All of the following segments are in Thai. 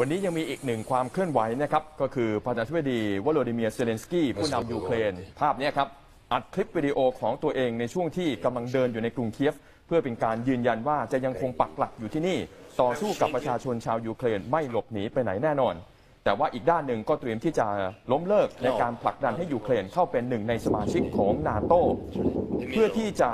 วันนี้ยังมีอีกหนึ่งความเคลื่อนไหวนะครับ ก็คือประธานาธิบดีวโลดิเมียร์เซเลนสกี้ผู้นำยูเครน ภาพเนี้ยครับอัดคลิปวิดีโอของตัวเองในช่วงที่กำลังเดินอยู่ในกรุงเคียฟ เพื่อเป็นการยืนยันว่าจะยังคงปักหลักอยู่ที่นี่ ต่อสู้กับประชาชนชาวยูเครนไม่หลบหนีไปไหนแน่นอน แต่ว่าอีกด้านหนึ่งก็เตรียมที่จะล้มเลิกในการผลักดันให้ยูเครนเข้าเป็นหนึ่งในสมาชิกของนาโตเพื่อที่จะ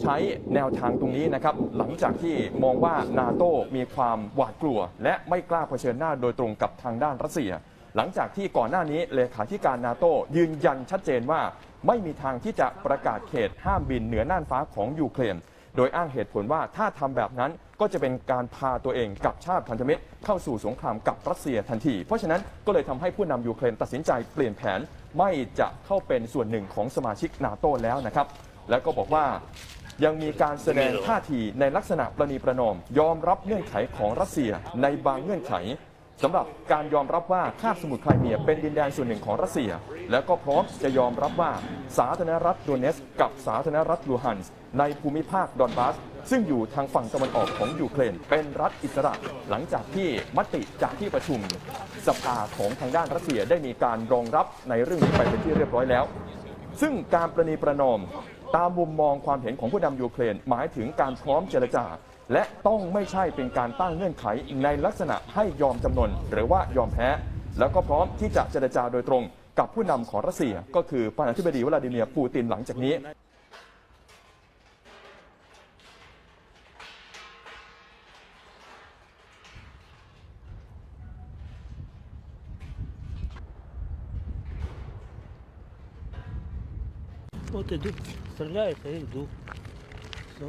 ใช้แนวทางตรงนี้นะครับ หลังจากที่มองว่านาโตมีความหวาดกลัว และไม่กล้าเผชิญหน้าโดยตรงกับทางด้านรัสเซีย หลังจากที่ก่อนหน้านี้เลขาธิการนาโตยืนยันชัดเจนว่า ไม่มีทางที่จะประกาศเขตห้ามบินเหนือน่านฟ้าของยูเครนโดยอ้างเหตุผลว่าถ้าทำแบบนั้นก็จะเป็นการพาตัวเองกับชาติพันธมิตร เข้าสู่สงครามกับรัสเซียทันที เพราะฉะนั้นก็เลยทำให้ผู้นำยูเครนตัดสินใจเปลี่ยนแผนไม่จะเข้าเป็นส่วนหนึ่งของสมาชิกนาโตแล้วนะครับ แล้วก็บอกว่า ยังมีการแสดงท่าทีในลักษณะประนีประนอม ยอมรับเงื่อนไขของรัสเซียในบางเงื่อนไขสำหรับการยอมรับว่าคาบสมุทรไครเมียเป็นดินแดนส่วนหนึ่งของรัสเซีย แล้วก็พร้อมจะยอมรับว่าสาธารณรัฐโดเนสกับสาธารณรัฐลูฮันส์ในภูมิภาคดอนบาส ซึ่งอยู่ทางฝั่งตะวันออกของยูเครน เป็นรัฐอิสระ หลังจากที่มติจากที่ประชุม สภาของทางด้านรัสเซียได้มีการรองรับในเรื่องนี้ไปเป็นที่เรียบร้อยแล้ว ซึ่งการประนีประนอม ตามมุมมองความเห็นของผู้นำยูเครนหมายถึงการพร้อมเจรจา และต้องไม่ใช่เป็นการตั้งเงื่อนไขในลักษณะให้ยอมจำนนหรือว่ายอมแพ้ แล้วก็พร้อมที่จะเจรจาโดยตรง กับผู้นำของรัสเซีย ก็คือประธานาธิบดีวลาดิเมียร์ปูตินหลังจากนี้ От іду, стріляють, я йду. Все.